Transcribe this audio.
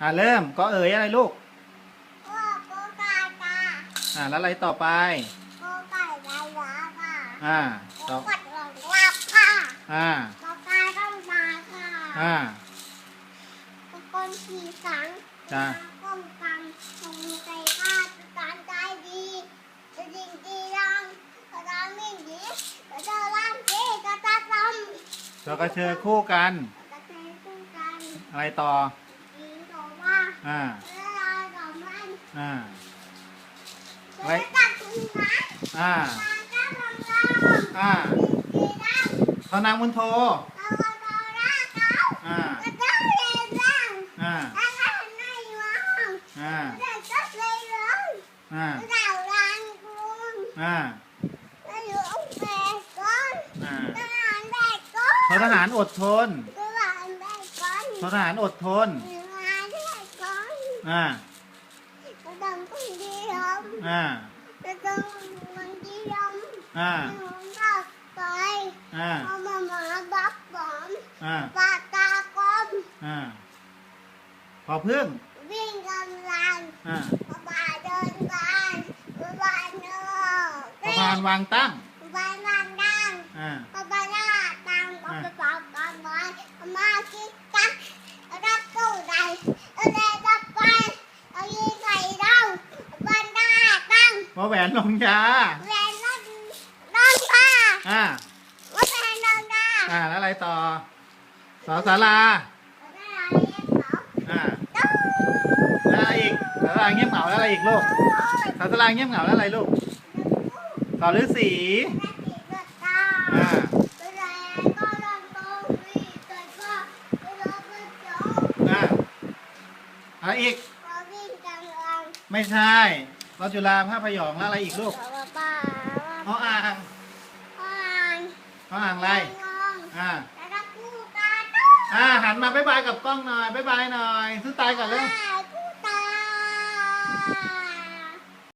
อ่าเริ่มก็เอ๋ยอะไรลูกโอ้โกไก่กาอ่าแล้วอะไรต่อไปโกไก่ไก่หวาค่ะอ่าโกต่อกัดหลงลับค่ะอ่าโกไก่ต้องมาค่ะอ่าโกคนขี่สังจ้ะก้มกำตรงใจกล้าการใจดีจะยิงดีรังกระดานไม่ดีกระดานล่างเจ๊กระตาต้มแล้วก็เชิญคู่กันกระเทยคู่กัน อะไรต่อยิงบอก ว่า อ่าเวลาดอกมันอ่าจะตัดถุงนะอ่าการจะทำงานอ่าดีรังทอนางมุนโทเอากระโดดร่างเขาอ่ากระโดดเรียนร่างอ่าแล้วก็ในวังอ่าเด็กก็เลยร้องอ่าดาวรังกุงอ่าแล้วอยู่องค์แบกก้อนอ่าทหารแบกก้อนทอทหารอดทน ทหารแบกก้อนทอทหารอดทนทหารแบกก้ อนอ่ากระดองคนเดียวอ่ากระดองคนเดียวอ่าหนูรักไปอ่าเอามาหมาบักบอมอ่าปากตากลมอ่าพอพึ่งวิ่งกำลังอ่าบาเดินบานบานเนอพอพานวางตั้ง บานบานดัง อ่า บานลาตังบานบานบานบานมาคิดกักรักตู้ใดเอาแดงกับไปเอายิงไก่ดาวบานหน้า ตั้งพอแหวนลงยาแหวนนั่นนั่นป้าอ่าว่าแหวนนั่นน้าอ่าแล้วอะไรต่อสอสาราแล้วอะไรเนี่ยเขาอ่าตู้แล้วอะไรอีกสาราเงียบเหงาแล้วอะไรอีกลูกสาราเงียบเหงาแล้วอะไรลูกสอฤาษีอ่าอ่าอะไรอีก ไม่ใช่ รอจุฬาภาพยองแล้วอะไรอีกลูกอ๋ออ่างอ๋ออ่างอะไร อ่าอ่าหันมาบ๊ายบายกับกล้องหน่อยบ๊ายบายหน่อยซื้อตายก่อนเลยบ